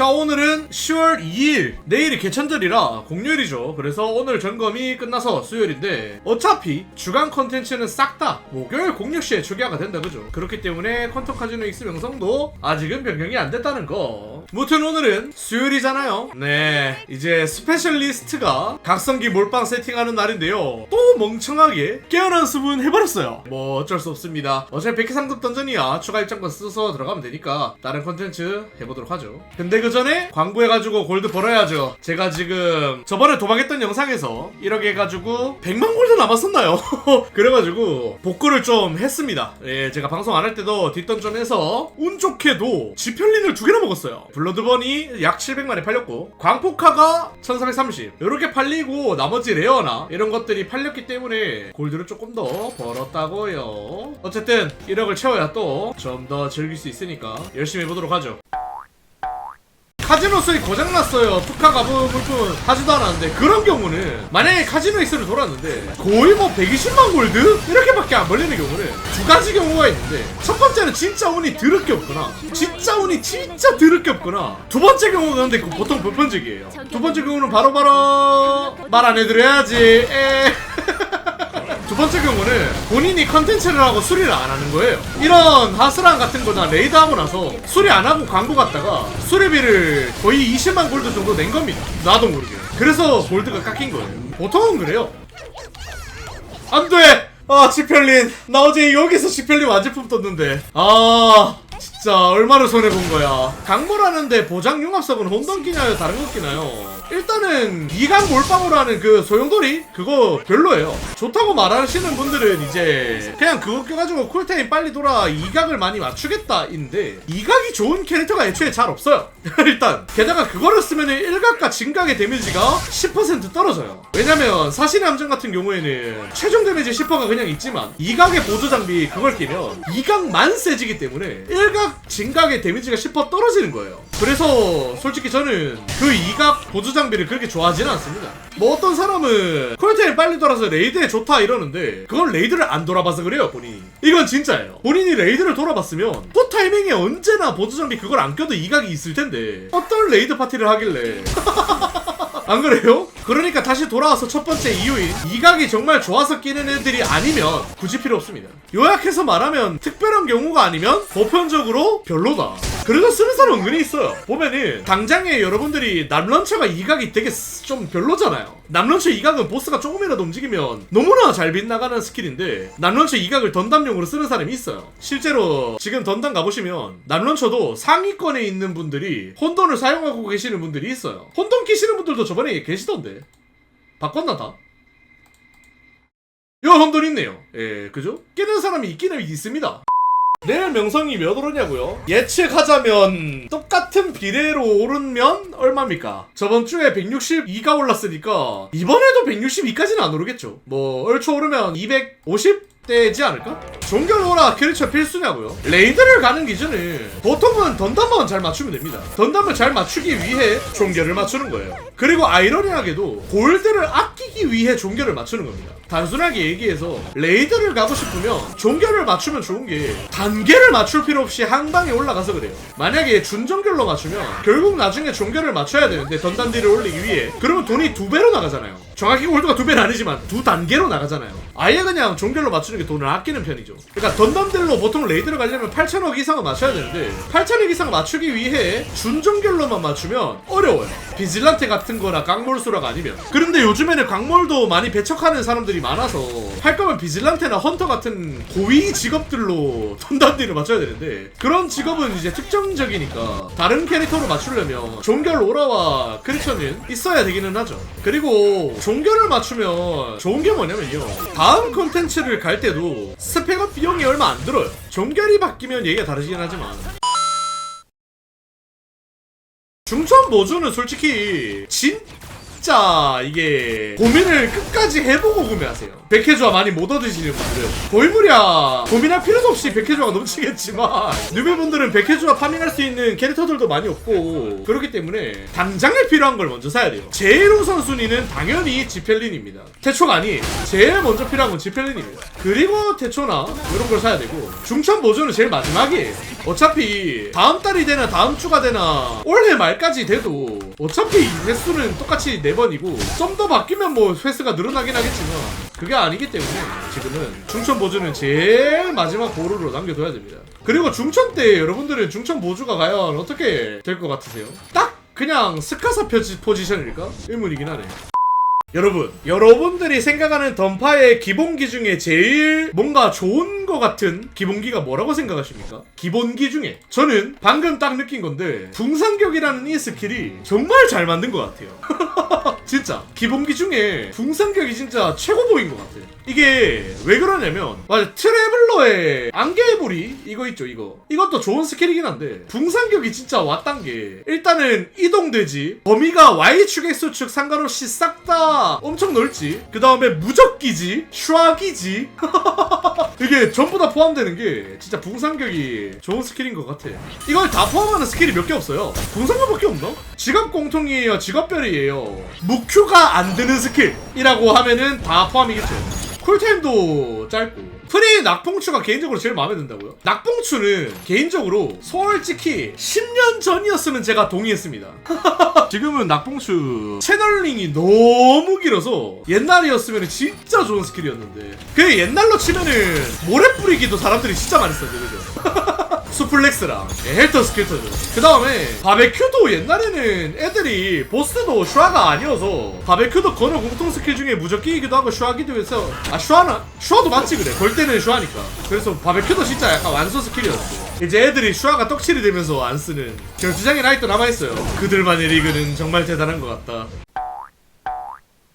자 오늘은 10월 2일. 내일이 개천절이라 공휴일이죠. 그래서 오늘 점검이 끝나서 수요일인데 어차피 주간 컨텐츠는 싹 다 목요일 공휴 시에 초기화가 된다 그죠? 그렇기 때문에 퀀텀 카지노 X 명성도 아직은 변경이 안 됐다는 거 무튼 오늘은 수요일이잖아요. 네 이제 스페셜리스트가 각성기 몰빵 세팅하는 날인데요. 또 멍청하게 깨어난 수분 해버렸어요. 뭐 어쩔 수 없습니다. 어차피 100회 상급 던전이야. 추가 입장권 써서 들어가면 되니까 다른 컨텐츠 해보도록 하죠. 근데 그 전에 광고해가지고 골드 벌어야죠. 제가 지금 저번에 도망했던 영상에서 이렇게 해가지고 100만 골드 남았었나요? 그래가지고 복구를 좀 했습니다. 예 제가 방송 안 할 때도 뒷던전에서 운 좋게도 지펠린을 두 개나 먹었어요 블러드번이 약 700만에 팔렸고 광포카가 1430 이렇게 팔리고 나머지 레어나 이런 것들이 팔렸기 때문에 골드를 조금 더 벌었다고요. 어쨌든 1억을 채워야 또 좀 더 즐길 수 있으니까 열심히 해보도록 하죠 카지노 수익 고장났어요. 투카 가부 물품 하지도 않았는데 그런 경우는 만약에 카지노 X를 돌았는데 거의 뭐 120만 골드? 이렇게밖에 안 벌리는 경우는 두 가지 경우가 있는데 첫 번째는 진짜 운이 드럽게 없거나 진짜 운이 진짜 드럽게 없거나 두 번째 경우가 근데 그 보통 보편적이에요. 두 번째 경우는 바로바로 말안 해드려야지. 에. 두 번째 경우는 본인이 컨텐츠를 하고 수리를 안 하는 거예요. 이런 하스랑 같은 거나 레이드 하고 나서 수리 안 하고 광고 갔다가 수리비를 거의 20만 골드 정도 낸 겁니다. 나도 모르게. 그래서 골드가 깎인 거예요. 보통은 그래요. 안 돼! 아, 지펠린. 나 어제 여기서 지펠린 완제품 떴는데. 아, 진짜 얼마나 손해본 거야. 강몰하는데 보장 융합석은 혼돈 끼나요? 다른 거 끼나요? 일단은 이강 몰빵으로 하는 그 소용돌이? 그거 별로예요. 좋다고 말하시는 분들은 이제 그냥 그거 껴가지고 쿨타임 빨리 돌아 이각을 많이 맞추겠다 인데 이각이 좋은 캐릭터가 애초에 잘 없어요. 일단 게다가 그거를 쓰면은 일각과 진각의 데미지가 10% 떨어져요. 왜냐면 사신의 함정 같은 경우에는 최종 데미지 10%가 그냥 있지만 이각의 보조 장비 그걸 끼면 이각만 세지기 때문에 일각 진각의 데미지가 10% 떨어지는 거예요. 그래서 솔직히 저는 그 이각 보조 장비 를 그렇게 좋아하지는 않습니다. 뭐 어떤 사람은 콜타임 빨리 돌아서 레이드에 좋다 이러는데 그건 레이드를 안 돌아봐서 그래요 본인이. 이건 진짜예요. 본인이 레이드를 돌아봤으면 또 타이밍에 언제나 보조 장비 그걸 안 껴도 이각이 있을 텐데 어떤 레이드 파티를 하길래 안 그래요? 그러니까 다시 돌아와서 첫 번째 이유인 이각이 정말 좋아서 끼는 애들이 아니면 굳이 필요 없습니다. 요약해서 말하면 특별한 경우가 아니면 보편적으로 별로다. 그래도 쓰는 사람 은근히 있어요. 보면은 당장에 여러분들이 남런처가 이각이 되게 쓰- 좀 별로잖아요. 남런처 이각은 보스가 조금이라도 움직이면 너무나 잘 빗나가는 스킬인데 남런처 이각을 던담용으로 쓰는 사람이 있어요. 실제로 지금 던담 가보시면 남런처도 상위권에 있는 분들이 혼돈을 사용하고 계시는 분들이 있어요. 혼돈 끼시는 분들도 저번에 계시던데. 바꿨나 다? 요 혼돈 있네요. 예, 그죠? 끼는 사람이 있기는 있습니다. 내일 명성이 몇 오르냐고요? 예측하자면 똑같은 비례로 오르면 얼마입니까? 저번 주에 162가 올랐으니까 이번에도 162까지는 안 오르겠죠. 뭐 얼추 오르면 250 대지 않을까? 종결로라 캐릭터 필수냐고요? 레이드를 가는 기준은 보통은 던담만 잘 맞추면 됩니다. 던담을 잘 맞추기 위해 종결을 맞추는 거예요. 그리고 아이러니하게도 골드를 아끼기 위해 종결을 맞추는 겁니다. 단순하게 얘기해서 레이드를 가고 싶으면 종결을 맞추면 좋은 게 단계를 맞출 필요 없이 한 방에 올라가서 그래요. 만약에 준종결로 맞추면 결국 나중에 종결을 맞춰야 되는데 던단디를 올리기 위해 그러면 돈이 두 배로 나가잖아요. 정확히 골드가 두 배는 아니지만 두 단계로 나가잖아요. 아예 그냥 종결로 맞추는 게 돈을 아끼는 편이죠. 그러니까 던담들로 보통 레이드를 가려면 8천억 이상을 맞춰야 되는데 8천억 이상 맞추기 위해 준종결로만 맞추면 어려워요. 비질란테 같은 거나 강몰수라가 아니면. 그런데 요즘에는 강몰도 많이 배척하는 사람들이 많아서 할 거면 비질란테나 헌터 같은 고위 직업들로 던담들을 맞춰야 되는데 그런 직업은 이제 특정적이니까 다른 캐릭터로 맞추려면 종결 오라와 크리처는 있어야 되기는 하죠. 그리고 종결을 맞추면 좋은 게 뭐냐면요. 다음 콘텐츠를 갈 때도 스펙업 비용이 얼마 안 들어요. 종결이 바뀌면 얘기가 다르긴 하지만 중천 보조는 솔직히 진짜 이게 고민을 끝까지 해보고 구매하세요. 백해주와 많이 못 얻으시는 분들은 고인물이야 고민할 필요도 없이 백해주가 넘치겠지만 뉴비분들은 백해주와 파밍할 수 있는 캐릭터들도 많이 없고 그렇기 때문에 당장에 필요한 걸 먼저 사야 돼요. 제일 우선 순위는 당연히 지펠린입니다. 태초가 아니 제일 먼저 필요한 건 지펠린입니다. 그리고 태초나 이런 걸 사야 되고 중천 보조는 제일 마지막이에요. 어차피 다음 달이 되나 다음 주가 되나 올해 말까지 돼도 어차피 횟수는 똑같이 4번이고 좀 더 바뀌면 뭐 횟수가 늘어나긴 하겠지만 그게 아니기 때문에 지금은 중천 보조는 제일 마지막 보루로 남겨둬야 됩니다 그리고 중천 때 여러분들은 중천 보조가 과연 어떻게 될 것 같으세요? 딱 그냥 스카사 포지션일까? 의문이긴 하네 여러분, 여러분들이 생각하는 던파의 기본기 중에 제일 뭔가 좋은 것 같은 기본기가 뭐라고 생각하십니까? 기본기 중에 저는 방금 딱 느낀 건데 붕상격이라는 이 스킬이 정말 잘 만든 것 같아요. 진짜 기본기 중에 붕상격이 진짜 최고봉인 것 같아. 이게 왜 그러냐면 맞아 트래블러의 안개불이 이거 있죠 이거 이것도 좋은 스킬이긴 한데 붕상격이 진짜 왔단 게 일단은 이동되지 범위가 Y축 X축 상관없이 싹다 엄청 넓지 그 다음에 무적기지 슈아기지 이게 전부 다 포함되는 게 진짜 붕상격이 좋은 스킬인 것 같아. 이걸 다 포함하는 스킬이 몇 개 없어요. 붕상격밖에 없나? 지갑 공통이에요. 지갑별이에요. 무큐가 안 드는 스킬이라고 하면은 다 포함이겠죠. 쿨타임도 짧고. 프리 낙봉추가 개인적으로 제일 마음에 든다고요? 낙봉추는 개인적으로 솔직히 10년 전이었으면 제가 동의했습니다. 지금은 낙봉추 채널링이 너무 길어서 옛날이었으면 진짜 좋은 스킬이었는데 그 옛날로 치면은 모래 뿌리기도 사람들이 진짜 많이 썼는데 그죠? 수플렉스랑 예, 헬터 스킬터죠. 그 다음에 바베큐도 옛날에는 애들이 보스도 슈아가 아니어서 바베큐도 거는 공통 스킬 중에 무적기이기도 하고 슈아기도 해서 아 슈아나? 슈아도 맞지 그래. 걸 때는 슈아니까. 그래서 바베큐도 진짜 약간 완소 스킬이었어. 이제 애들이 슈아가 떡칠이 되면서 안 쓰는 결투장에 아직도 남아있어요. 그들만의 리그는 정말 대단한 것 같다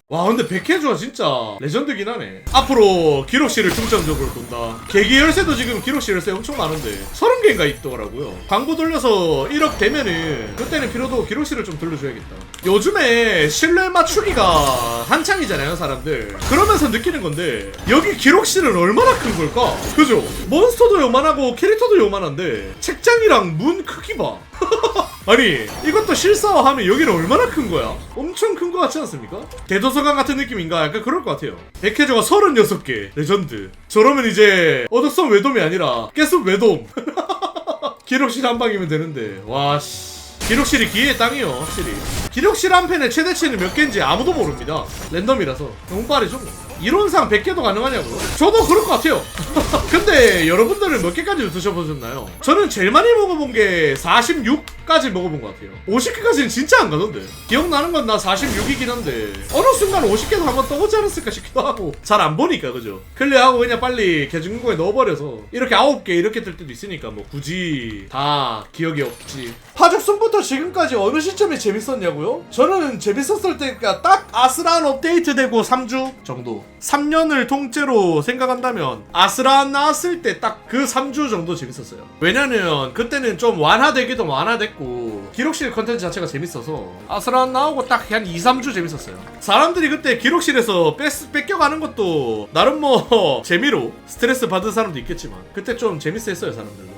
와 근데 백혜주가 진짜 레전드긴 하네. 앞으로 기록실을 중점적으로 본다. 계기 열쇠도 지금 기록실 열쇠 엄청 많은데 30개인가 있더라고요. 광고 돌려서 1억 되면은 그때는 필요도 기록실을 좀 돌려줘야겠다. 요즘에 신뢰 맞추기가 한창이잖아요 사람들. 그러면서 느끼는 건데 여기 기록실은 얼마나 큰 걸까? 그죠? 몬스터도 요만하고 캐릭터도 요만한데 책장이랑 문 크기 봐 아니 이것도 실사화하면 여기는 얼마나 큰 거야? 엄청 큰 거 같지 않습니까? 대도서관 같은 느낌인가? 약간 그럴 것 같아요. 백해저가 36개 레전드. 저러면 이제 어덕성 외돔이 아니라 깨숲 외돔. 기록실 한 방이면 되는데. 와씨. 기록실이 기회의 땅이요 확실히. 기록실 한 펜의 최대치는 몇 개인지 아무도 모릅니다. 랜덤이라서. 너무 빠르죠 이론상 100개도 가능하냐고요? 저도 그럴 것 같아요 근데 여러분들은 몇 개까지 드셔보셨나요? 저는 제일 많이 먹어본 게 46까지 먹어본 것 같아요 50개까지는 진짜 안 가던데 기억나는 건 나 46이긴 한데 어느 순간 50개도 한번 떠보지 않았을까 싶기도 하고 잘 안 보니까 그죠? 클리어하고 그냥 빨리 개중공에 넣어버려서 이렇게 9개 이렇게 뜰 때도 있으니까 뭐 굳이 다 기억이 없지 파죽순부터 지금까지 어느 시점이 재밌었냐고요? 저는 재밌었을 때가 딱 아스란 업데이트 되고 3주 정도 3년을 통째로 생각한다면 나왔을 때딱 그 3주 정도 재밌었어요. 왜냐면 그때는 좀 완화되기도 완화됐고 기록실 컨텐츠 자체가 재밌어서 아스란 나오고 딱 한 2, 3주 재밌었어요. 사람들이 그때 기록실에서 뺏, 뺏겨가는 것도 나름 뭐 재미로 스트레스 받은 사람도 있겠지만 그때 좀 재밌어 했어요 사람들도